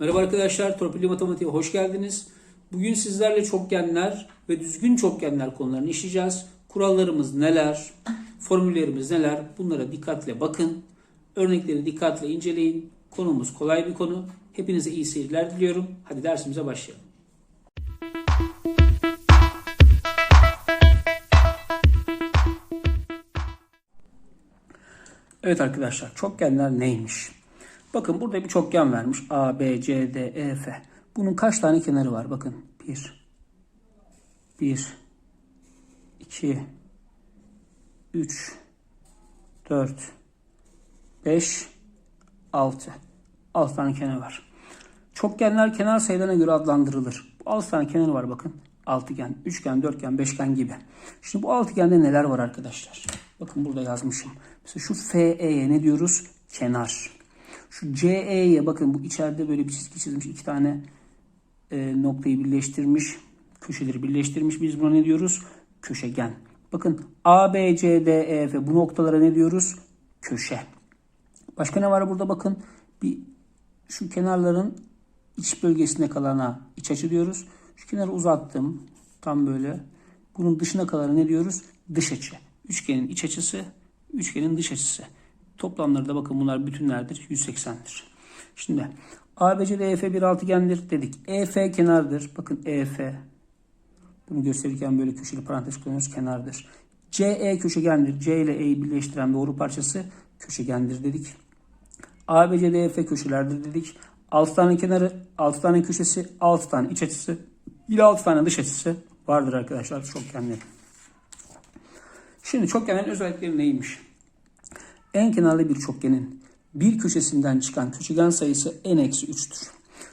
Merhaba arkadaşlar, Torpilli Matematiğe hoş geldiniz. Bugün sizlerle çokgenler ve düzgün çokgenler konularını işleyeceğiz. Kurallarımız neler, formüllerimiz neler bunlara dikkatle bakın. Örnekleri dikkatle inceleyin. Konumuz kolay bir konu. Hepinize iyi seyirler diliyorum. Hadi dersimize başlayalım. Evet arkadaşlar çokgenler neymiş? Bakın burada bir çokgen vermiş. A, B, C, D, E, F. Bunun kaç tane kenarı var? Bakın 1, 1, 2, 3, 4, 5, 6. 6 tane kenarı var. Çokgenler kenar sayılarına göre adlandırılır. Bu 6 tane kenarı var bakın. Altıgen, üçgen, dörtgen, beşgen gibi. Şimdi bu altıgende neler var arkadaşlar? Bakın burada yazmışım. Mesela şu FE'ye ne diyoruz? Kenar. Şu CE'ye bakın bu içeride böyle bir çizgi çizmiş. iki tane e, noktayı birleştirmiş. Köşeleri birleştirmiş. Biz buna ne diyoruz? Köşegen. Bakın A, B, C, D, E, F bu noktalara ne diyoruz? Köşe. Başka ne var burada bakın. Bir şu kenarların iç bölgesine kalana iç açı diyoruz. Şu kenarı uzattım. Tam böyle. Bunun dışına kalanı ne diyoruz? Dış açı. Üçgenin iç açısı, üçgenin dış açısı. Toplamları da bakın bunlar bütünlerdir. 180'dir. Şimdi ABC EF bir altıgendir dedik. EF kenardır. Bakın EF. Bunu gösterirken böyle köşeli parantez kullanıyoruz. Kenardır. CE köşegendir. C ile E'yi birleştiren doğru parçası köşegendir dedik. ABC DF köşelerdir dedik. 6 tane kenarı, 6 tane köşesi, 6 tane iç açısı, ile 6 tane dış açısı vardır arkadaşlar çokgenlerin. Şimdi çokgenlerin özellikleri neymiş? En kenarlı bir çokgenin bir köşesinden çıkan köşegen sayısı n-3'tür.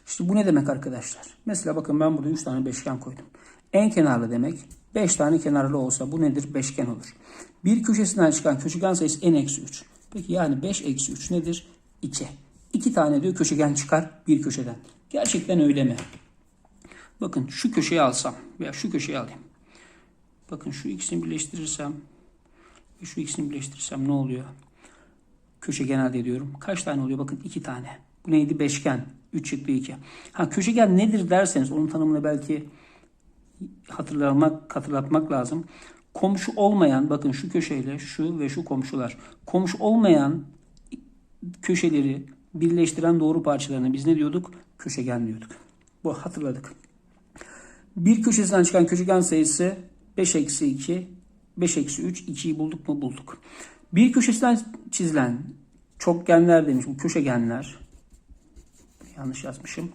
İşte bu ne demek arkadaşlar? Mesela bakın ben burada 3 tane beşgen koydum. En kenarlı demek 5 tane kenarlı olsa bu nedir? Beşgen olur. Bir köşesinden çıkan köşegen sayısı n-3. Peki yani 5 eksi 3 nedir? 2. 2 tane diyor köşegen çıkar bir köşeden. Gerçekten öyle mi? Bakın şu köşeyi alsam veya şu köşeyi alayım. Bakın şu ikisini birleştirirsem ve şu ikisini birleştirirsem ne oluyor? Köşegen elde ediyorum. Kaç tane oluyor? Bakın 2 tane. Bu neydi? Beşgen. 3 çıktı 2. Ha köşegen nedir derseniz onun tanımını belki hatırlamak, hatırlatmak lazım. Komşu olmayan bakın şu köşeyle şu ve şu komşular. Komşu olmayan köşeleri birleştiren doğru parçalarına biz ne diyorduk? Köşegen diyorduk. Bu hatırladık. Bir köşesinden çıkan köşegen sayısı 5 eksi 2, 5 eksi 3, 2'yi bulduk mu? Bulduk. Bir köşesinden çizilen çokgenler demiş bu köşegenler. Yanlış yazmışım.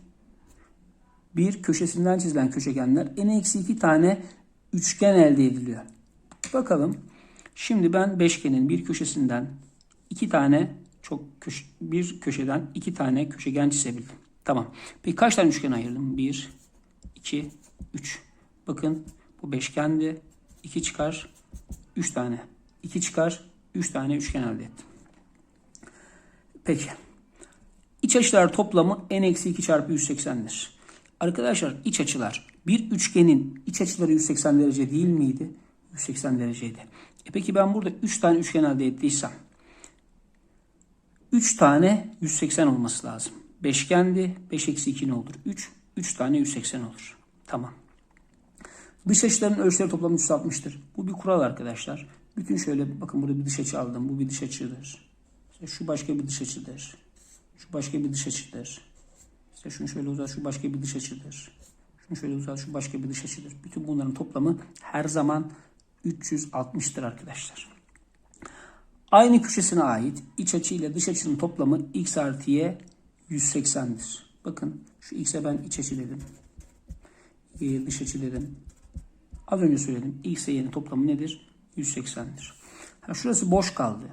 Bir köşesinden çizilen köşegenler n eksi 2 tane üçgen elde ediliyor. Bakalım. Şimdi ben beşgenin bir köşesinden iki tane çok köşe, bir köşeden iki tane köşegen çizebildim. Tamam. Peki kaç tane üçgen ayırdım? 1, 2, 3. Bakın bu beşgendi. 2 çıkar 3 tane. 2 çıkar 3 tane üçgen elde ettim. Peki. İç açılar toplamı n-2 çarpı 180'dir. Arkadaşlar iç açılar bir üçgenin iç açıları 180 derece değil miydi? 180 dereceydi. E peki ben burada 3 tane üçgen elde ettiysem 3 tane 180 olması lazım. Beşgendi. 5 eksi 2 ne olur? 3. 3 tane 180 olur. Tamam. Dış açıların ölçüleri toplamı 360'tır. Bu bir kural arkadaşlar. Bütün şöyle bakın burada bir dış açı aldım. Bu bir dış açıdır. İşte şu başka bir dış açıdır. Şu başka bir dış açıdır. İşte şunu şöyle uzat. Şu başka bir dış açıdır. Şunu şöyle uzat. Şu başka bir dış açıdır. Bütün bunların toplamı her zaman 360'tır arkadaşlar. Aynı köşesine ait iç açı ile dış açının toplamı x artı y 180'dir. Bakın şu x'e ben iç açı dedim. Y'ye dış açı dedim. Az önce söyledim. X ile y'nin toplamı nedir? 180'dir. Ha, şurası boş kaldı.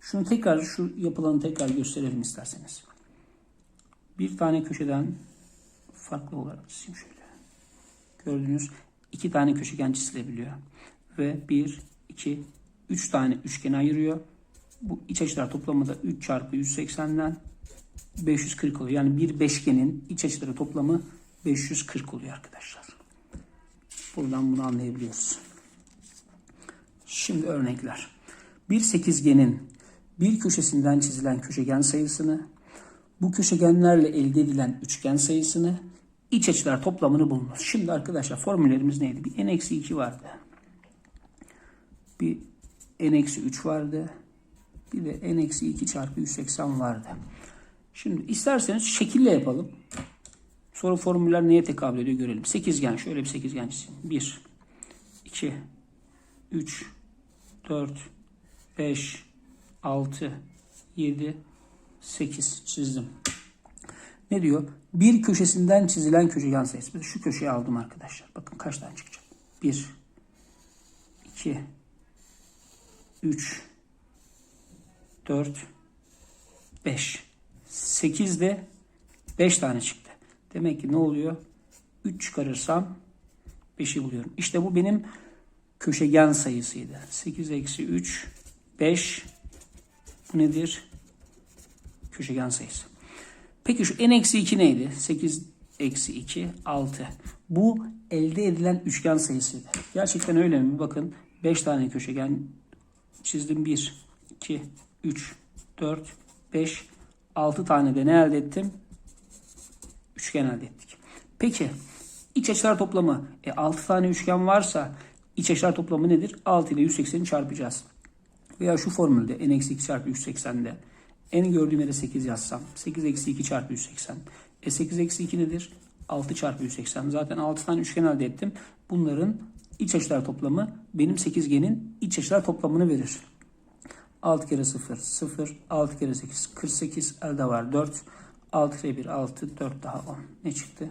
Şunu tekrar şu yapılanı tekrar gösterelim isterseniz. Bir tane köşeden farklı olarak çizeyim şöyle. Gördüğünüz iki tane köşegen çizilebiliyor. Ve bir, iki, üç tane üçgen ayırıyor. Bu iç açılar toplamı da 3 çarpı 180'den 540 oluyor. Yani bir beşgenin iç açıları toplamı 540 oluyor arkadaşlar. Buradan bunu anlayabiliyoruz. Şimdi örnekler. Bir sekizgenin bir köşesinden çizilen köşegen sayısını Bu köşegenlerle elde edilen üçgen sayısını iç açılar toplamını bulunuz. Şimdi arkadaşlar formüllerimiz neydi? Bir n-2 vardı. Bir n-3 vardı. Bir de n-2 çarpı 180 vardı. Şimdi isterseniz şekille yapalım. Sonra formüller neye tekabül ediyor görelim. Sekizgen şöyle bir sekizgen çizeyim. 1, 2, 3, 4, 5, 6, 7, 8 çizdim. Ne diyor? Bir köşesinden çizilen köşegen sayısı. Şu köşeyi aldım arkadaşlar. Bakın kaç tane çıkacak. 1, 2, 3, 4, 5. 8 de 5 tane çıktı. Demek ki ne oluyor? 3 çıkarırsam 5'i buluyorum. İşte bu benim köşegen sayısıydı. 8 eksi 3, 5 bu nedir? Köşegen sayısı. Peki şu n eksi 2 neydi? 8 eksi 2, 6. Bu elde edilen üçgen sayısıydı. Gerçekten öyle mi? Bakın 5 tane köşegen çizdim. 1, 2, 3, 4, 5, 6 tane de ne elde ettim? Üçgen elde ettik. Peki iç açılar toplamı. E, 6 tane üçgen varsa iç açılar toplamı nedir? 6 ile 180'i çarpacağız. Veya şu formülde n eksi 2 çarpı 180'de n gördüğüm yere 8 yazsam 8 eksi 2 çarpı 180. E 8 eksi 2 nedir? 6 çarpı 180. Zaten 6 tane üçgen elde ettim. Bunların iç açılar toplamı benim sekizgenin iç açılar toplamını verir. 6 kere 0 0 6 kere 8 48 elde var 4 6 kere 1 6 4 daha 10 ne çıktı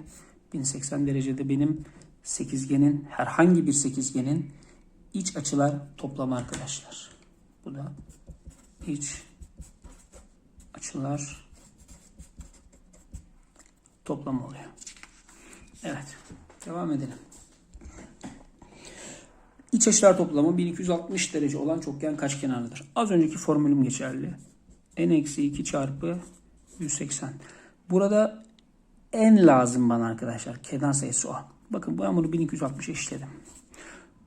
1080 derecede benim sekizgenin herhangi bir sekizgenin iç açılar toplamı arkadaşlar bu da iç açılar toplamı oluyor evet devam edelim İç açılar toplamı 1260 derece olan çokgen kaç kenarlıdır? Az önceki formülüm geçerli. n-2 çarpı 180. Burada n lazım bana arkadaşlar. Kenar sayısı o. Bakın ben bunu 1260 eşitledim.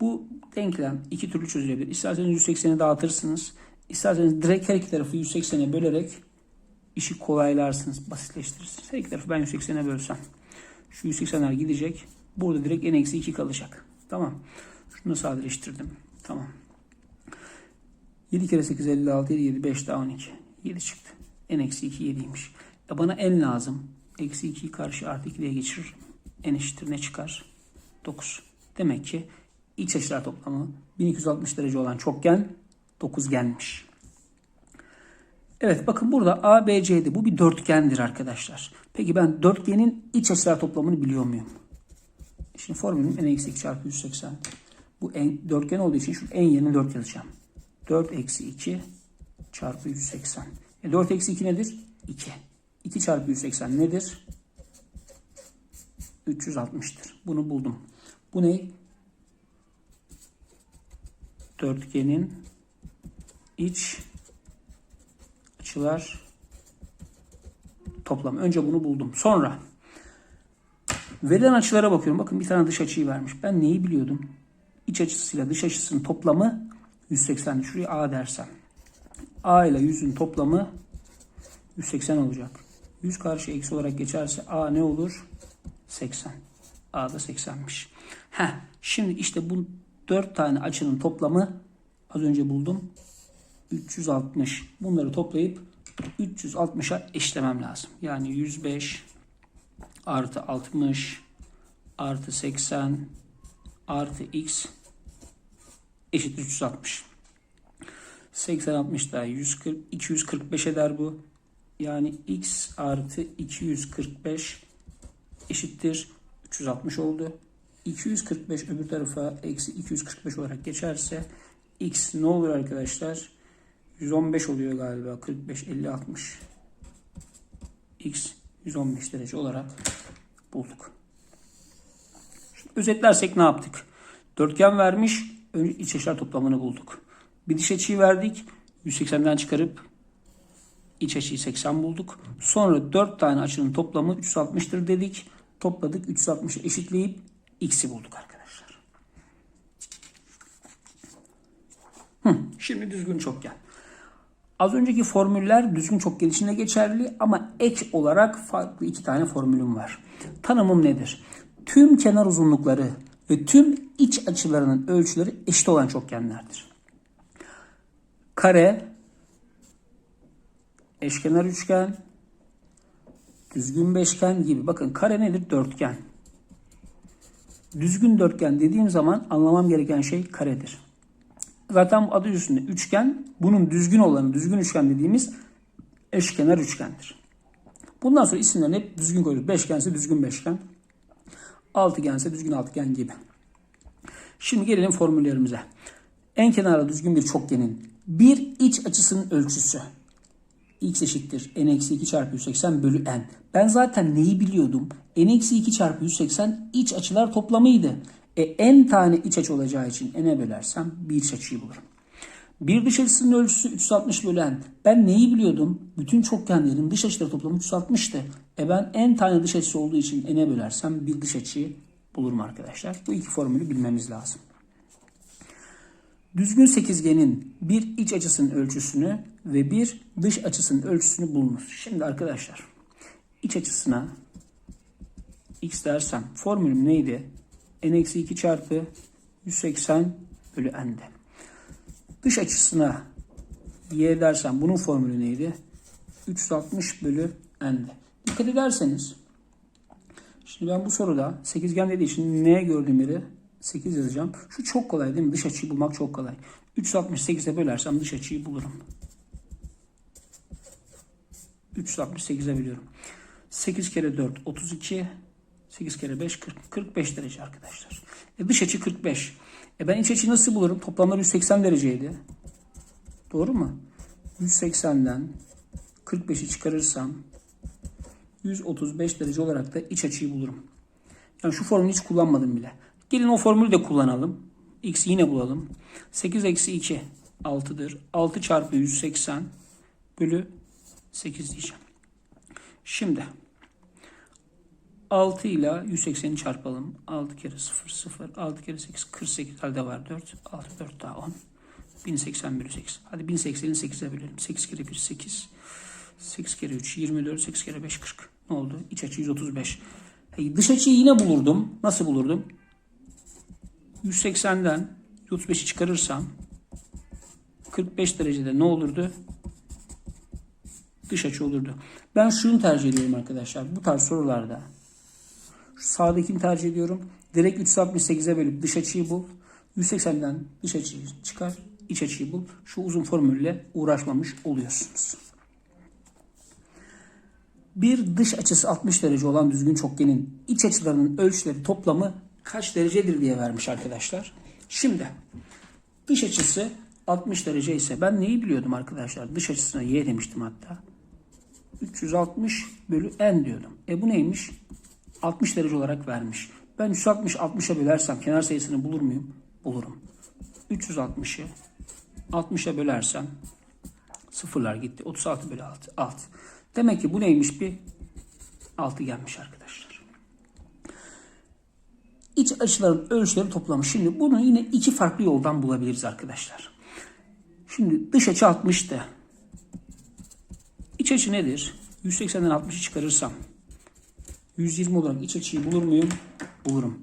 Bu denklem iki türlü çözülebilir. İsterseniz 180'i dağıtırsınız. İsterseniz direkt her iki tarafı 180'e bölerek işi kolaylarsınız, basitleştirirsiniz. Her iki tarafı ben 180'e bölsem. Şu 180'ler gidecek. Burada direkt n-2 kalacak. Tamam. Şunu sadeleştirdim. Tamam. 7 kere 8 56 7 7 5 daha 12. 7 çıktı. n eksi 2 7'ymiş. E bana n lazım. Eksi 2'yi karşı artı 2'ye geçiririm. N eşittir ne çıkar? 9. Demek ki iç açılar toplamı 1260 derece olan çokgen 9genmiş. Evet bakın burada ABC'de bu bir dörtgendir arkadaşlar. Peki ben dörtgenin iç açılar toplamını biliyor muyum? Şimdi formülüm n eksi 2 çarpı 180. Bu en, dörtgen olduğu için şu en yerine 4 yazacağım. 4 eksi 2 çarpı 180. E 4 eksi 2 nedir? 2. 2 çarpı 180 nedir? 360'tır. Bunu buldum. Bu ne? Dörtgenin iç açılar toplamı. Önce bunu buldum. Sonra verilen açılara bakıyorum. Bakın bir tane dış açıyı vermiş. Ben neyi biliyordum? İç açısıyla dış açısının toplamı 180. Şuraya A dersem. A ile 100'ün toplamı 180 olacak. 100 karşı eksi olarak geçerse A ne olur? 80. A da 80'miş. Heh, şimdi işte bu 4 tane açının toplamı az önce buldum. 360. Bunları toplayıp 360'a eşlemem lazım. Yani 105 artı 60 artı 80 artı x eşittir 360. 80 60 daha 140 245 eder bu. Yani x artı 245 eşittir 360 oldu. 245 öbür tarafa eksi 245 olarak geçerse x ne olur arkadaşlar? 115 oluyor galiba. 45, 50, 60. x 115 derece olarak bulduk. Şimdi özetlersek ne yaptık? Dörtgen vermiş. Önce iç açılar toplamını bulduk. Bir dış açıyı verdik. 180'den çıkarıp iç açıyı 80 bulduk. Sonra 4 tane açının toplamı 360'tır dedik. Topladık 360'ı eşitleyip x'i bulduk arkadaşlar. Hı, şimdi düzgün çokgen. Az önceki formüller düzgün çok gelişinde geçerli ama ek olarak farklı iki tane formülüm var. Tanımım nedir? Tüm kenar uzunlukları ve tüm iç açılarının ölçüleri eşit olan çokgenlerdir. Kare, eşkenar üçgen, düzgün beşgen gibi. Bakın kare nedir? Dörtgen. Düzgün dörtgen dediğim zaman anlamam gereken şey karedir. Zaten adı üstünde üçgen. Bunun düzgün olanı düzgün üçgen dediğimiz eşkenar üçgendir. Bundan sonra isimlerini hep düzgün koyuyoruz. Beşgense düzgün beşgen. Altıgense düzgün altıgen gibi. Şimdi gelelim formüllerimize. En kenarda düzgün bir çokgenin bir iç açısının ölçüsü x eşittir n eksi 2 çarpı 180 bölü n. Ben zaten neyi biliyordum? n eksi 2 çarpı 180 iç açılar toplamıydı. E n tane iç açı olacağı için n'e bölersem bir iç açıyı bulurum. Bir dış açısının ölçüsü 360 bölü n. Ben neyi biliyordum? Bütün çokgenlerin dış açıları toplamı 360'tı. E ben n tane dış açısı olduğu için n'e bölersem bir dış açıyı bulurum arkadaşlar. Bu iki formülü bilmemiz lazım. Düzgün sekizgenin bir iç açısının ölçüsünü ve bir dış açısının ölçüsünü bulunuz. Şimdi arkadaşlar iç açısına x dersem formülüm neydi? n-2 çarpı 180 bölü n'de. Dış açısına y dersem bunun formülü neydi? 360 bölü n'de. Dikkat ederseniz şimdi ben bu soruda sekizgen dediği için n gördüğüm yere 8 yazacağım. Şu çok kolay değil mi? Dış açıyı bulmak çok kolay. 368'e bölersem dış açıyı bulurum. 368'e bölüyorum. 8 kere 4 32. 8 kere 5 40. 45 derece arkadaşlar. E dış açı 45. E ben iç açıyı nasıl bulurum? Toplamları 180 dereceydi. Doğru mu? 180'den 45'i çıkarırsam 135 derece olarak da iç açıyı bulurum. Yani şu formülü hiç kullanmadım bile. Gelin o formülü de kullanalım. X yine bulalım. 8 eksi 2 6'dır. 6 çarpı 180 bölü 8 diyeceğim. Şimdi 6 ile 180'i çarpalım. 6 kere 0 0 6 kere 8 48 elde var 4 6 4 daha 10 1080 bölü 8. Hadi 1080'i 8'e bölelim. 8 kere 1 8 8 kere 3 24 8 kere 5 40. Ne oldu? İç açı 135. Hey, dış açıyı yine bulurdum. Nasıl bulurdum? 180'den 135'i çıkarırsam 45 derecede ne olurdu? Dış açı olurdu. Ben şunu tercih ediyorum arkadaşlar. Bu tarz sorularda şu sağdakini tercih ediyorum. Direkt 368'e bölüp dış açıyı bul. 180'den dış açıyı çıkar. iç açıyı bul. Şu uzun formülle uğraşmamış oluyorsunuz. Bir dış açısı 60 derece olan düzgün çokgenin iç açılarının ölçüleri toplamı kaç derecedir diye vermiş arkadaşlar. Şimdi dış açısı 60 derece ise ben neyi biliyordum arkadaşlar? Dış açısına y demiştim hatta. 360 bölü n diyordum. E bu neymiş? 60 derece olarak vermiş. Ben 360 60'a bölersem kenar sayısını bulur muyum? Bulurum. 360'ı 60'a bölersem sıfırlar gitti. 36 bölü 6. 6. Demek ki bu neymiş bir 6 gelmiş arkadaşlar. İç açıların ölçüleri toplamış. Şimdi bunu yine iki farklı yoldan bulabiliriz arkadaşlar. Şimdi dış açı 60'tı. İç açı nedir? 180'den 60'ı çıkarırsam 120 olarak iç açıyı bulur muyum? Bulurum.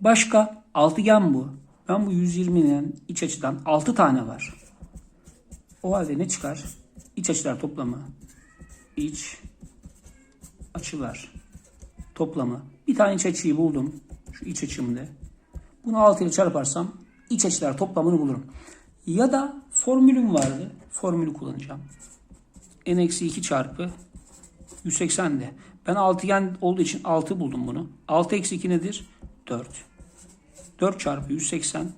Başka altıgen bu. Ben bu 120'nin iç açıdan 6 tane var. O halde ne çıkar? İç açılar toplamı. İç açılar toplamı. Bir tane iç açıyı buldum. Şu iç açımda. Bunu 6 ile çarparsam iç açılar toplamını bulurum. Ya da formülüm vardı. Formülü kullanacağım. n-2 çarpı 180'de. Ben altıgen olduğu için 6 buldum bunu. 6 eksi 2 nedir? 4. 4 çarpı 180.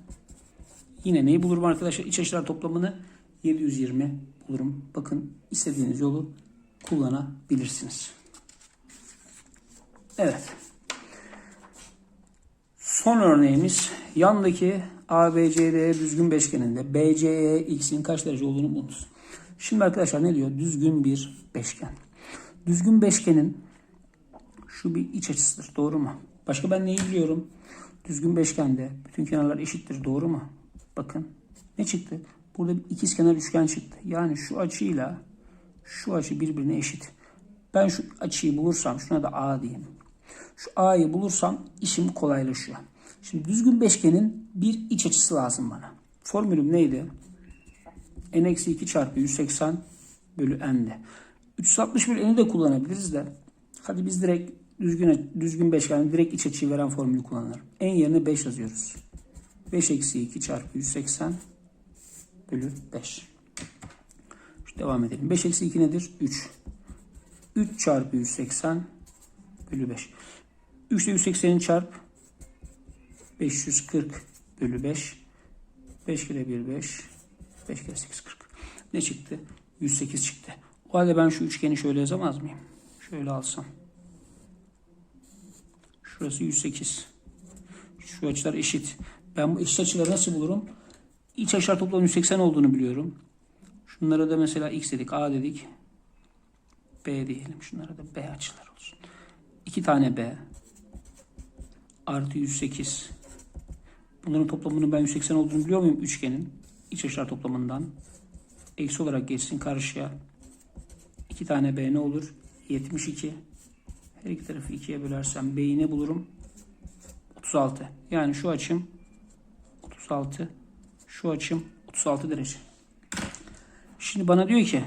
Yine neyi bulurum arkadaşlar? İç açılar toplamını 720 bulurum. Bakın istediğiniz yolu kullanabilirsiniz. Evet. Son örneğimiz yandaki ABCD düzgün beşgeninde BCE x'in kaç derece olduğunu bulunuz. Şimdi arkadaşlar ne diyor? Düzgün bir beşgen. Düzgün beşgenin şu bir iç açısıdır. Doğru mu? Başka ben neyi biliyorum? Düzgün beşgende bütün kenarlar eşittir. Doğru mu? Bakın ne çıktı? Burada bir ikizkenar üçgen çıktı. Yani şu açıyla şu açı birbirine eşit. Ben şu açıyı bulursam şuna da A diyeyim. Şu A'yı bulursam işim kolaylaşıyor. Şimdi düzgün beşgenin bir iç açısı lazım bana. Formülüm neydi? n-2 çarpı 180 bölü n'de. 360 bölü n'i de kullanabiliriz de. Hadi biz direkt düzgün, düzgün beşgenin direkt iç açıyı veren formülü kullanalım. n yerine 5 yazıyoruz. 5 eksi 2 çarpı 180 bölü 5. Şu devam edelim. 5 eksi 2 nedir? 3. 3 çarpı 180 bölü 5. 3 ile 180'i çarp. 540 bölü 5. 5 kere 1 5. 5 kere 8 40. Ne çıktı? 108 çıktı. O halde ben şu üçgeni şöyle yazamaz mıyım? Şöyle alsam. Şurası 108. Şu açılar eşit. Ben bu eşit açıları nasıl bulurum? İç açılar toplam 180 olduğunu biliyorum. Şunlara da mesela x dedik, a dedik. B diyelim. Şunlara da B açılar olsun. 2 tane B artı 108. Bunların toplamının ben 180 olduğunu biliyor muyum üçgenin? İç açılar toplamından. Eksi olarak geçsin karşıya. 2 tane B ne olur? 72. Her iki tarafı 2'ye bölersem B'yi ne bulurum? 36. Yani şu açım 36. Şu açım 36 derece. Şimdi bana diyor ki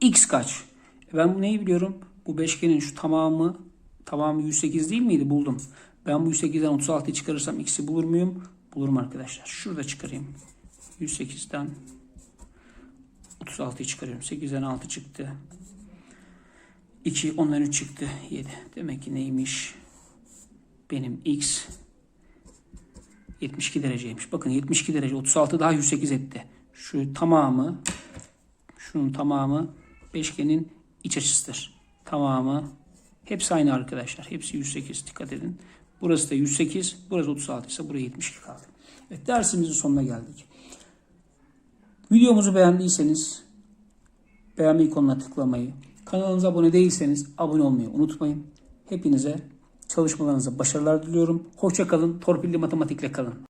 x kaç? E ben neyi biliyorum? Bu beşgenin şu tamamı tamamı 108 değil miydi? Buldum. Ben bu 108'den 36'yı çıkarırsam x'i bulur muyum? Bulurum arkadaşlar. Şurada çıkarayım. 108'den 36'yı çıkarıyorum. 8'den 6 çıktı. 2, 10'dan 3 çıktı. 7. Demek ki neymiş? Benim x 72 dereceymiş. Bakın 72 derece 36 daha 108 etti. Şu tamamı şunun tamamı beşgenin iç açısıdır. Tamamı hepsi aynı arkadaşlar. Hepsi 108 dikkat edin. Burası da 108, burası 36 ise buraya 72 kaldı. Evet dersimizin sonuna geldik. Videomuzu beğendiyseniz beğenme ikonuna tıklamayı, kanalımıza abone değilseniz abone olmayı unutmayın. Hepinize çalışmalarınıza başarılar diliyorum. Hoşça kalın. Torpilli matematikle kalın.